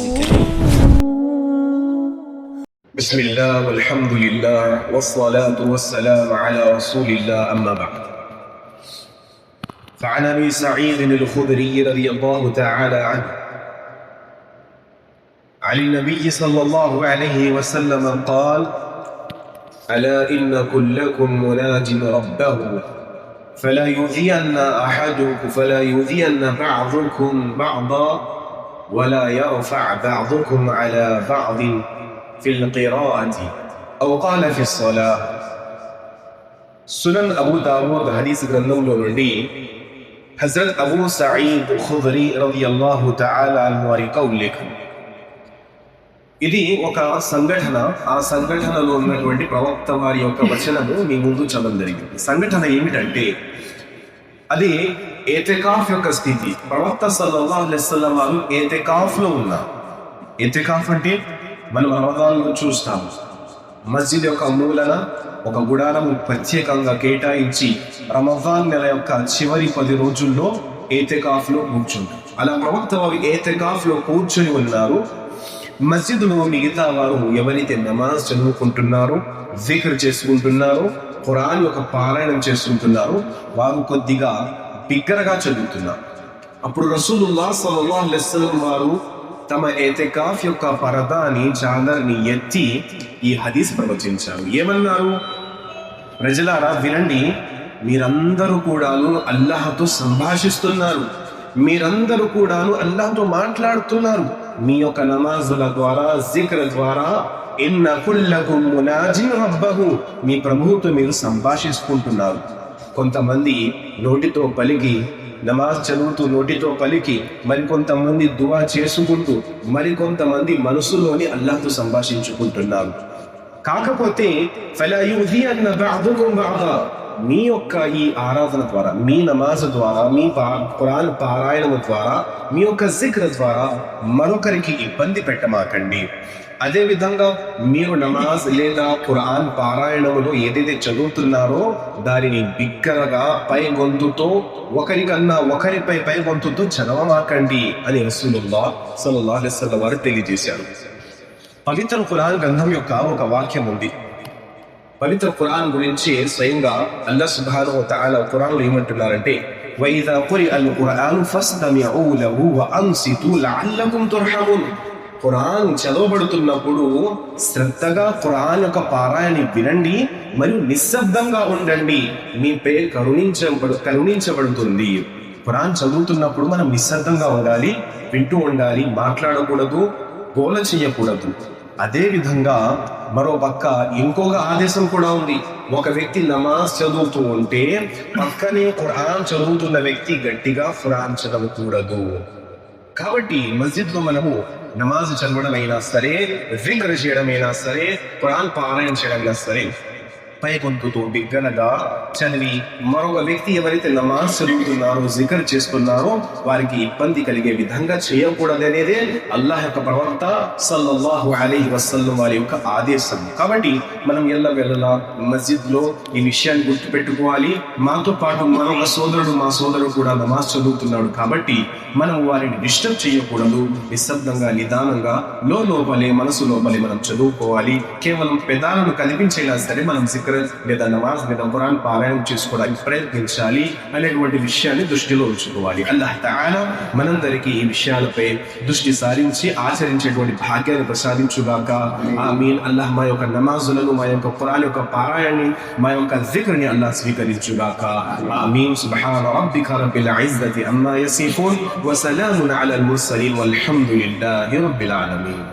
القرآن الكريم. بسم الله والحمد لله والصلاة والسلام على رسول الله أما بعد. فعن أبي سعيد الخدري رضي الله تعالى عنه عن النبي صلى الله عليه وسلم قال ألا إن كلكم مناج ربه فلا يؤذين أحدكم فلا يؤذين بعضكم بعضا ولا يرفع بعضكم على بعض في القراءة أو قال في الصلاة సునన్ అబూ దావూద్ హదీస్ గ్రంథంలో నుండి హజరత్ అబూ సయీద్ ఖుదరి రలియల్లాహు తఆలా అన్హు వారి కౌల్లేఖం ఇది ఒక సంఘటన ఆ సంఘటనలో ఉన్నటువంటి ప్రవక్త వారి యొక్క వచనము మీ ముందు చదవడం జరిగింది సంఘటన ఏమిటంటే అది ఏతెకాఫ్ యొక్క స్థితి. ప్రవక్త సల్లల్లాహు అలైహి వారు ఏతెకాఫ్లో ఉన్నారు. ఏతెకాఫ్ అంటే మనం రమదాన్లో చూస్తాము. మస్జిద్ యొక్క మూలన ఒక గుడారం ప్రత్యేకంగా కేటాయించి రమజాన్ నెల యొక్క చివరి పది రోజుల్లో ఏతెకాఫ్లో కూర్చుంటారు. అలా ప్రవక్త వారు ఏతెకాఫ్లో కూర్చొని ఉన్నారు. మస్జిద్లో మిగతా వారు ఎవరైతే నమాజ్ చదువుకుంటున్నారో జిక్ర్ చేసుకుంటున్నారో ఖురాన్ యొక్క పారాయణం చేస్తుంటున్నారు. వారు కొద్దిగా బిగ్గరగా చదువుతున్నారు. అప్పుడు రసూలుల్లా సల్లల్లాహు అలైహి వసల్లం వారు తమ ఏతెకాఫ్ యొక్క పరదాని చాదర్ని ఎత్తి ఈ హదీస్ ప్రవచించారు. ఏమన్నారు? ప్రజలారా వినండి. మీరందరూ కూడాను అల్లాహతో సంభాషిస్తున్నారు. మీరందరూ కూడాను అల్లాహతో మాట్లాడుతున్నారు. మీ యొక్క నమాజుల ద్వారా జిక్ర ద్వారా ఇన్న మునాజి రబ్బహు. మీ ప్రభువుతో మీరు సంభాషించుకుంటున్నారు. కొంతమంది నోటితో పలికి నమాజ్ చదువుతూ నోటితో పలికి మరికొంతమంది దువా చేసుకుంటూ మరికొంతమంది మనసులోని అల్లాహ్తో సంభాషించుకుంటున్నారు. కాకపోతే ఫలా మీ యొక్క ఈ ఆరాధన ద్వారా మీ నమాజ్ ద్వారా మీ పా ఖురాన్ పారాయణము ద్వారా మీ యొక్క జిక్ర ద్వారా మరొకరికి ఇబ్బంది పెట్టమాకండి. అదే విధంగా మీరు నమాజ్ లేదా ఖురాన్ పారాయణంలో ఏదైతే చదువుతున్నారో దానిని బిగ్గరగా పై గొంతుతో ఒకరికన్నా ఒకరిపై పై గొంతుతో చదవమాకండి అని రసూలుల్లా సల్లల్లాహు అలైహి వసల్లం వారు తెలియజేశారు. పవిత్ర ఖురాన్ గ్రంథం యొక్క ఒక వాక్యం ఉంది. పవిత్ర ఖురాన్ గురించి స్వయంగా అల్లా సుబ్హానహు తాల తఆలా ఖురాన్లో ఏమంటున్నారంటే వైదా కురి అల్ ఖురాన్ ఫస్తమిఉ లహు వ అన్సితు లఅల్లకుం తుర్హమున్. ఖురాన్ చదవబడుతున్నప్పుడు శ్రద్ధగా ఖురాన్ యొక్క పారాయణి వినండి మరియు నిశ్శబ్దంగా ఉండండి. మీపై కరుణించబడు కరుణించబడుతుంది. ఖురాన్ చదువుతున్నప్పుడు మనం నిశ్శబ్దంగా ఉండాలి వింటూ ఉండాలి మాట్లాడకూడదు గోల చేయకూడదు. అదే విధంగా మరో పక్క ఇంకొక ఆదేశం కూడా ఉంది. ఒక వ్యక్తి నమాజ్ చదువుతూ ఉంటే పక్కనే ఖురాన్ చదువుతున్న వ్యక్తి గట్టిగా ఖురాన్ చదవకూడదు. కాబట్టి మస్జిద్లో మనము నమాజ్ చదవడం అయినా సరే జిక్ర్ చేయడం అయినా సరే ఖురాన్ పారాయణ చేయడం అయినా సరే పై గొంతుతో బిగ్గనగా చదివి మరొక వ్యక్తి ఎవరైతే నమాజ్ చదువుతున్నారో జికర్ చేస్తున్నారో వారికి ఇబ్బంది కలిగే విధంగా చేయకూడదనేదే అల్లాహ్ యొక్క ప్రవక్త సల్లల్లాహు అలీ వసల్లం వారి యొక్క ఆదేశం. కాబట్టి మనం ఎల్ల వెళ్ళలా? మస్జిద్లో ఈ విషయాన్ని గుర్తుపెట్టుకోవాలి. మాతో పాటు మరొక సోదరుడు మా సోదరుడు కూడా నమాజ్ చదువుతున్నాడు కాబట్టి మనం వారిని డిస్టర్బ్ చేయకూడదు. నిశ్శబ్దంగా నిదానంగా లో లోపలే మనసు లోపలే మనం చదువుకోవాలి. కేవలం పెదాలను కనిపించేలా సరే మనం జిక్ర లేదా నమాజ్ లేదా ఖురాన్ పారాయణం చేసుకోవడానికి ప్రయత్నించాలి అనేటువంటి విషయాన్ని దృష్టిలో ఉంచుకోవాలి. అల్లాహ్ తాలా మనందరికీ ఈ విషయాలపై దృష్టి సారించి ఆచరించేటువంటి భాగ్యాన్ని ప్రసాదించుగాక. ఆ మీన్ అల్లాహ్ మా యొక్క నమాజులను మా యొక్క ఖురాన్ యొక్క పారాయణని మా యొక్క జిక్రని అల్లాహ్ స్వీకరించుగాక. ఆ మీన్ సుబ్హాన రబ్బిక రబ్బిల్ ఇజ్జతి అమ్మా యసిఫూన్. వసలామున్ అలల్ ముర్సలీన్. వల్హమ్దులిల్లాహి రబ్బిల్ ఆలమీన్.